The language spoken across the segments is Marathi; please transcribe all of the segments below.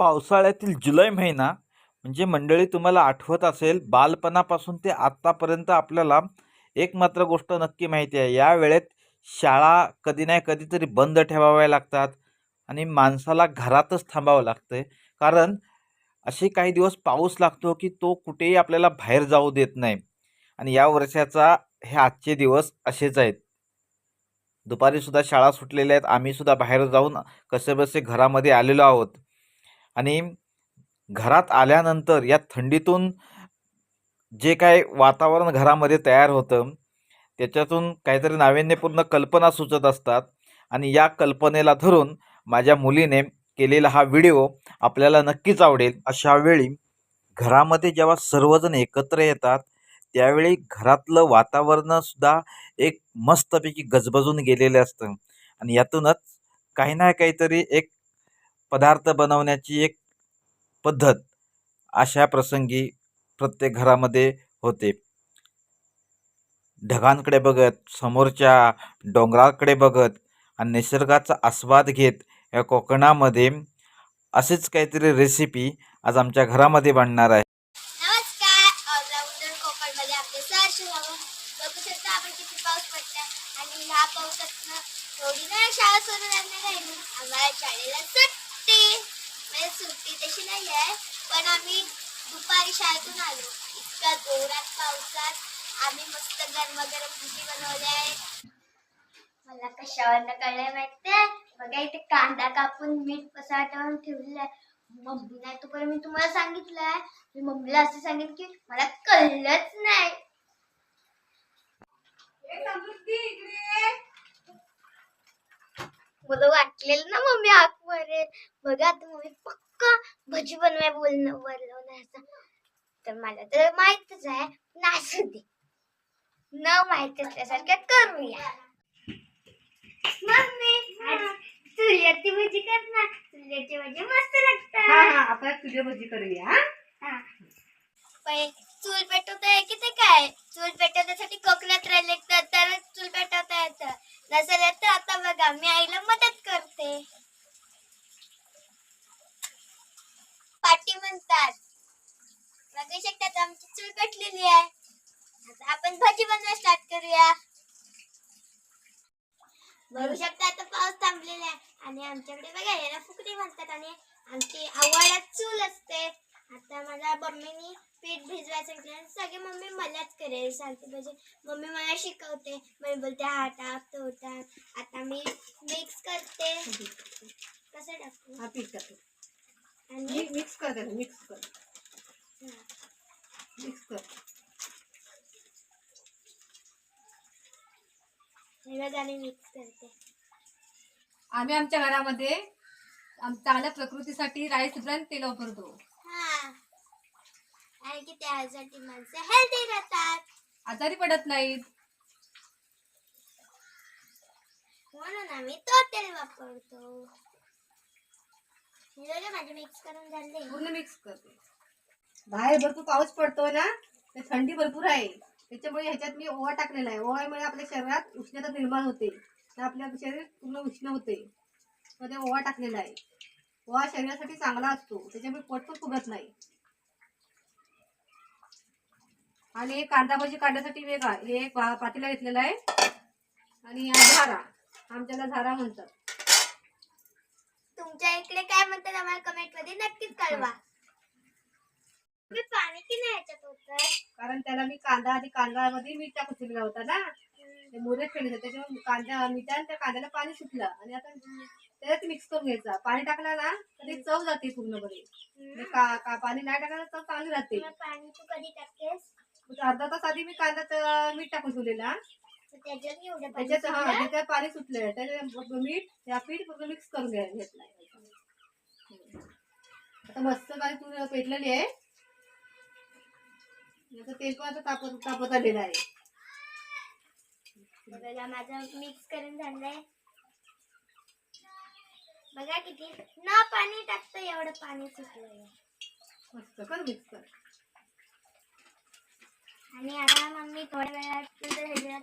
पावसाळ्यातील जुलै महिना म्हणजे मंडळी तुम्हाला आठवत असेल बालपणापासून ते आत्तापर्यंत आपल्याला एक मात्र गोष्ट नक्की माहिती आहे. या वेळेत शाळा कधी नाही कधीतरी बंद ठेवाव्या लागतात आणि माणसाला घरातच थांबावं लागतं कारण असे काही दिवस पाऊस लागतो की तो कुठेही आपल्याला बाहेर जाऊ देत नाही. आणि या वर्षाचा हे आजचे दिवस असेच आहेत. दुपारीसुद्धा शाळा सुटलेल्या आहेत. आम्हीसुद्धा बाहेर जाऊन कसेबसे घरामध्ये आलेलो आहोत. आणि घरात आल्यानंतर या थंडीतून जे काय वातावरण घरामध्ये तयार होतं त्याच्यातून काहीतरी नाविन्यपूर्ण कल्पना सुचत असतात. आणि या कल्पनेला धरून माझ्या मुलीने केलेला हा व्हिडिओ आपल्याला नक्कीच आवडेल. अशा वेळी घरामध्ये जेव्हा सर्वजण एकत्र येतात त्यावेळी घरातलं वातावरणसुद्धा एक मस्तपैकी गजबजून गेलेलं असतं. आणि यातूनच काही ना काहीतरी एक पदार्थ बनवण्याची एक पद्धत अशा प्रसंगी प्रत्येक घरामध्ये होते. ढगांकडे बघत समोरच्या डोंगराकडे बघत आणि निसर्गाचा आस्वाद घेत या कोकणामध्ये असेच काहीतरी रेसिपी आज आमच्या घरामध्ये बनणार आहे नमस्कार ऑलराऊंडर कोकणमध्ये आपले सहर्ष स्वागत बघू शकता आपण किती पाऊस पडलाय आणि ह्या पावसातनं थोडी ना शाळा सुरू झाली राहिली आम्हाला शाळेला सुट्टी म्हणजे सुट्टी तशी नाही आहे पण आम्ही दुपारी शाळेतून आलो इतका जोरात पावसात आम्ही मस्त भजी बनवले आहे? मला कशावरनं कळलंय माहितीये? बघा इथे कांदा कापून मीठ पसाटवून ठेवलेलं आहे. मम्मी नाही तोपर्यंत मी तुम्हाला सांगितलंय. मी मम्मीला असं सांगेन की मला कळलंच नाही. मला वाटलेलं ना मम्मी आग मरेल बघा आता मम्मी पक्का भजी बनवाय बोलणं बोलवण्याचं तर मला तर माहितच आहे. नाचू दे. न माहीत असल्यासारखं करूया. मम्मी आज चुल्याची भजी कर ना. चुल्याची भजी मस्त लागतात. हा आपण तुझी भजी करूया चूल पेटवता आहे की ते काय? चूल पेटवण्यासाठी कोकणात राहिले तर चूल पेटवता येतं. नसेल तर आता बघा मी आईला मदत करते पाटी म्हणतात बघू शकतात आमची चूल पेटलेली आहे आता आपण भजी बनवायला स्टार्ट करूया. बघू शकता आता पाऊस थांबलेला आहे. आणि आमच्याकडे बघा याला फुकडी म्हणतात आणि आमची आवडात चूल असते. आता माझ्या मम्मीनी पीठ भिजवायचं सांगितलं सगळे मम्मी मलाच करेल सांगते. म्हणजे मम्मी मला शिकवते. मम्मी बोलते हा टाक तो टाक. आता मी मिक्स करते. कसं टाकू? हा पीठ टाकू. आणि मिक्स कर मिक्स कर. मिक्स कर मिक्स करते. आम्ही आमच्या घरामध्ये आम- चांगल्या प्रकृतीसाठी राईस ब्रँड तेल वापरतो हा. आणि की त्यासाठी माणसं हेल्दी राहतात. आजारी पडत नाहीत. म्हणून आम्ही तो तेल वापरतो. हे बघा माझे मिक्स करून झाले. पूर्ण मिक्स करते. बाहेर भरपूर पाऊस पडतोय ना ते थंडी भरपूर आहे. त्याच्यामुळे ह्याच्यात मी ओवा टाकलेला आहे. ओव्यामुळे आपल्या शरीरात उष्णता निर्माण होते. तर आपल्या शरीर पूर्ण उष्ण होते. मध्ये ओवा टाकलेला आहे. ओवा शरीरासाठी चांगला असतो. त्याच्यामुळे पोट पण फुगत नाही. आणि कांदा भाजी काढण्यासाठी वेगळा हे एक पातीला घेतलेला आहे. आणि झारा. आमच्याला झारा म्हणतात. तुमच्या इकडे काय म्हणतात आम्हाला कमेंटमध्ये नक्कीच कळवा. मी पाणी की नाही ह्याच्यात होत कारण त्याला मी कांदा आणि कांद्यामध्ये मीठ टाकून ठेवलेला होता ना. ते मोरे ठेवले त्याच्यामुळे कांदा मिठाने त्या कांद्याला पाणी सुटलं. आणि आता त्याच्यात मिक्स करून घ्यायचा. पाणी टाकलं ना तर ते चव जाते पूर्णपणे. का का- पाणी नाही टाकलं तर चव चांगली राहते. मग पाणी तू कधी टाकतेस? मग अर्धा तास आधी मी कांद्यात मीठ टाकून ठेवलेला. तर त्याच्यात एवढं पाणी त्याच्यात हा सुटलं? त्याच्यात पाणी सुटलं त्याच्यात मीठ त्या पीठ पूर्ण मिक्स करून घ्या घेतलाय आता मस्त काय तू पेटलेली आहे. याचं तेल पण आता तापत तापत आलेलं आहे. बघा माझं मिक्स करून झालंय. बघा किती ना पाणी टाकतं एवढं पाणी सुटलंय. मस्त कर मिक्स कर. आणि आता मम्मी थोड्या वेळात ह्याच्यात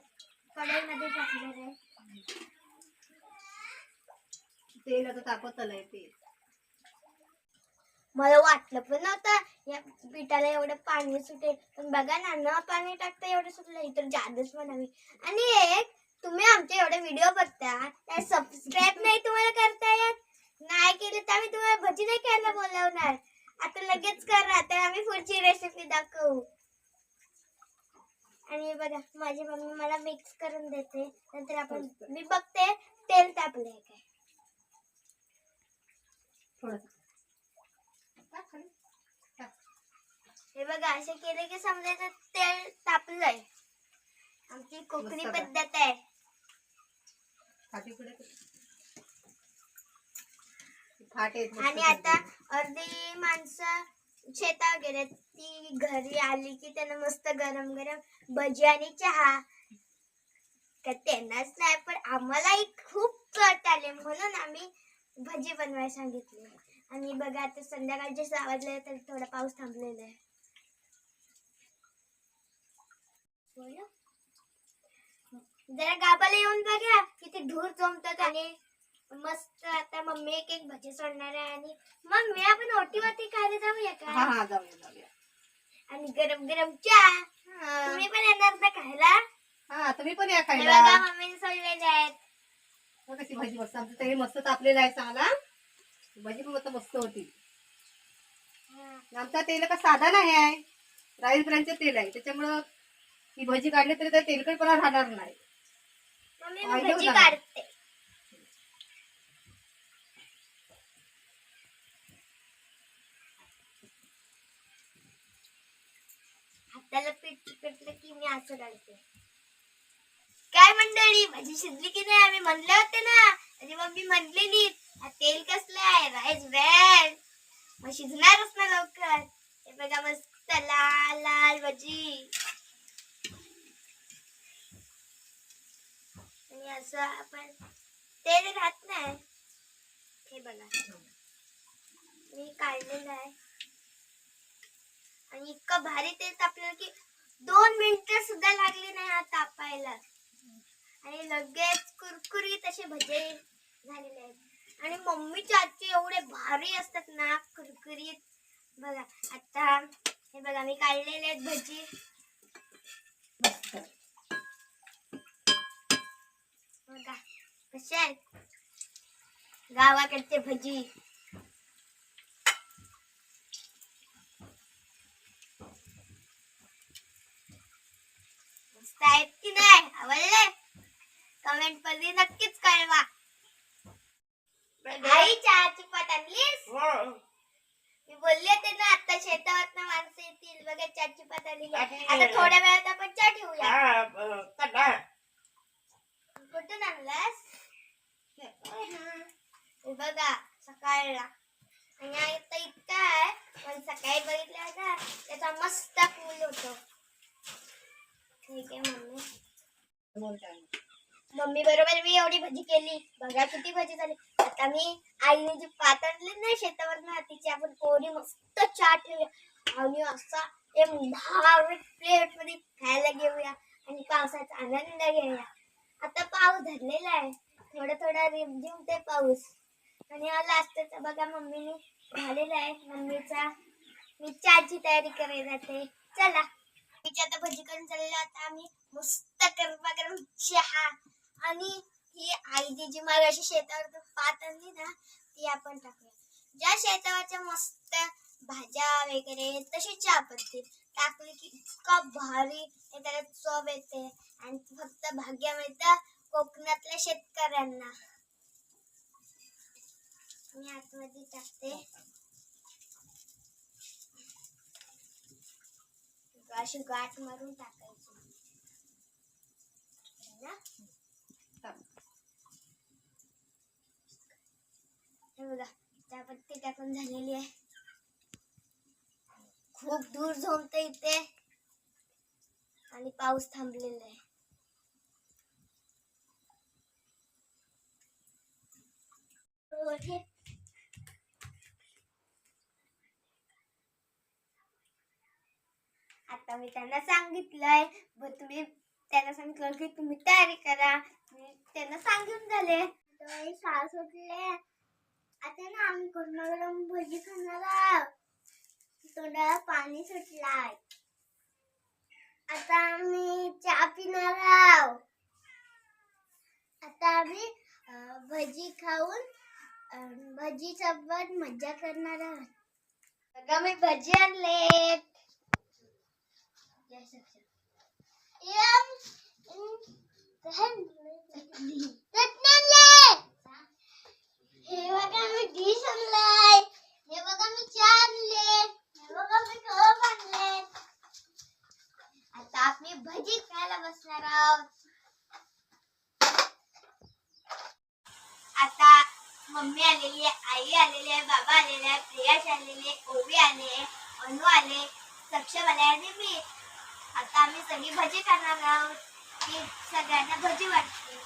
कढईमध्ये टाकणार आहे. तेल आता तापत आलंय तेल. मला वाटलं पण नव्हतं. या पिठाला एवढं पाणी सुटेल. पण बघा ना न पाणी टाकता एवढं सुटलं तर जादूच म्हणावी. आणि एक तुम्ही आमचे एवढे व्हिडिओ बघता त्या सबस्क्राईब नाही तुम्हाला करता येत? नाही केले तर आम्ही तुम्हाला भजी नाही खायला बोलवणार. आता लगेच करा तर आम्ही पुढची रेसिपी दाखवू. आणि बघा माझी मम्मी मला मिक्स करून देते. नंतर आपण मी बघते तेल तापलंय काय थोडस टाक खाली. टाक. हे बघा असे केले की समजायचं तेल तापलंय. आमची कोकणी पद्धत आहे. आणि आता अर्धी माणसं शेतात गेले ती घरी आली की त्यांना मस्त गरम गरम भजी आणि चहा. का त्यांनाच नाही पण आम्हालाही खूप कट आले. म्हणून आम्ही भजी बनवायला सांगितले. आणि बघा आता संध्याकाळचे सहा वाजले तर थोडा पाऊस थांबलेला आहे. जरा गावाला येऊन बघा किती धूर जमतात आणि मस्त आता मम्मी एक एक भजी सोडणार आहे आणि मम्मी आपण ओटीवरती खायला जाऊया हा का? हा जाऊया जाऊया. आणि गरम गरम चहा. तुम्ही पण येणार ना खायला? हा तुम्ही पण या हे खायला. बघा मम्मीने सोडलेले आहेत. बघ कशी भाजी मस्त आमचं तेल मस्त तापलेलं आहे चांगला भाजी पण मस्त मस्त होती. आमचा तेल का साधा नाही आहे. राईस ब्रँडचं तेल आहे. त्याच्यामुळं ही भजी काढली तरी त्या तेलकटपणा राहणार नाही. भजी. काढते. हाताला पीठ की मी असं काढते काय मंडळी भाजी शिजली की नाही? आम्ही म्हणले होते ना. आणि मम्मी म्हणलेली "हा तेल कसलं आहे राईस मग शिजणारच ना लवकर. हे बघा मस्त लाल लाल भजी. आणि असं आपण तेल राहत नाही. हे बघा. मी काढलेलं आहे. आणि इतकं भारी तेल तापलेलं की दोन मिनिटं सुद्धा लागली नाही हा तापायला. आणि लगेच कुरकुरीत असे भजे झालेले आहेत. आणि मम्मीचे आजचे एवढे भारी असतात ना कुरकुरीत. बघा आता हे बघा मी काढलेले आहेत भजी. बघा कसे आहेत? गावाकडचे भजी. मस्त आहेत की नाही? आवडले? कमेंटमध्ये नक्कीच कळवा. आई चहाची पात आणलीस? मी बोलले होते ना आता शेतावर माणसं येतील बघा चहाची पात आहे. आता थोड्या वेळात आपण चहा ठेवूया. कुठून आणलास? हे बघा सकाळला. आणि आता इतका आहे पण सकाळी बघितलं होता त्याचा मस्त फूल होतो. ठीक आहे मम्मी. मम्मी बरोबर मी एवढी भजी केली. बघा किती भजी झाली. आता मी आईने जी पात नाही शेतावर ना तिची आपण कोरी मस्त चहा ठेवूया. आणि असा एक दहा प्लेटमध्ये खायला घेऊया आणि पावसाचा आनंद घेऊया. आता पाऊस धरलेला आहे. थोडा थोडा रिमझिम ते पाऊस. आणि लास्टचा बघा मम्मीने झालेला आहे. मम्मीचा मी चहाची तयारी करायला जाते. चला. तिची आता भजी करून चाललेलो आता आम्ही मस्त गरमा गरम चहा आणि ही आई जी जी अशी शेतावर पात आणली ना ती आपण टाकूया ज्या शेतावरच्या मस्त भाज्या वगैरे तशी चहा पत्ती टाकली की इतका भारी त्याला चव येते आणि फक्त भाग्य मिळतं कोकणातल्या शेतकऱ्यांना. मी आतमध्ये टाकते. अशी गाठ मारून टाकायची. ना? बघा चहापत्ती टाकून झालेली आहे. खूप दूर झोंबत इथे. आणि पाऊस थांबलेला आहे. आता मी त्यांना सांगितलंय व तुम्ही त्यांना सांगितलं की तुम्ही तयारी करा. त्यांना सांगून झाले. आता शाळा सुटले आता ना आम्ही गरम गरम भजी खाणार आहोत. तोंडाला पाणी सुटला आता आम्ही चहा पिणार आहोत. आता आम्ही भजी खाऊन भजी सोबत मज्जा करणार आहोत. आता मी भजी आणले. हे बघा मी डिश आणलाय हे बघा मी चहा आणले हे बघा मी कप आणले आता आम्ही भजी खायला बसणार आहोत. आता मम्मी आलेली आहे आई आलेली आहे बाबा आलेले आहे प्रियाश आलेले ओवी आले अनु आले सक्षम आले आणि मी. आता आम्ही सगळी भजी करणार आहोत. ती सगळ्यांना भजी वाटते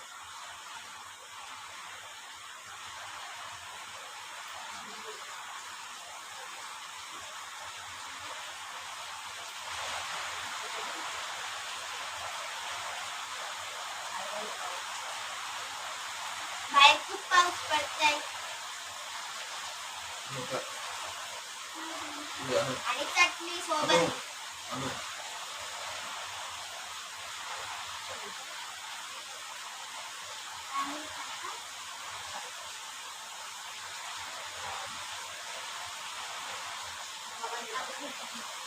बाहेर खूप पाऊस पडतोय आणि चटणी सोबत you.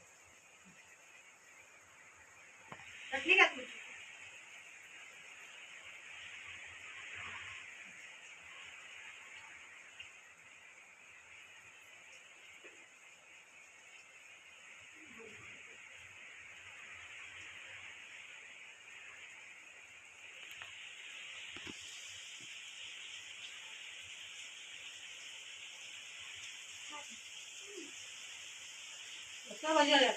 कसं भजी आल्या?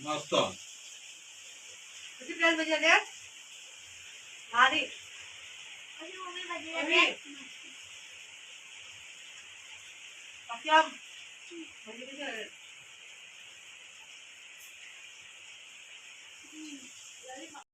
मस्त किती प्लेट भजी आल्या? भारी. कशी मम्मी भजी मम्मी. देते? अक्षम, भजी किती आल्या? झाली का?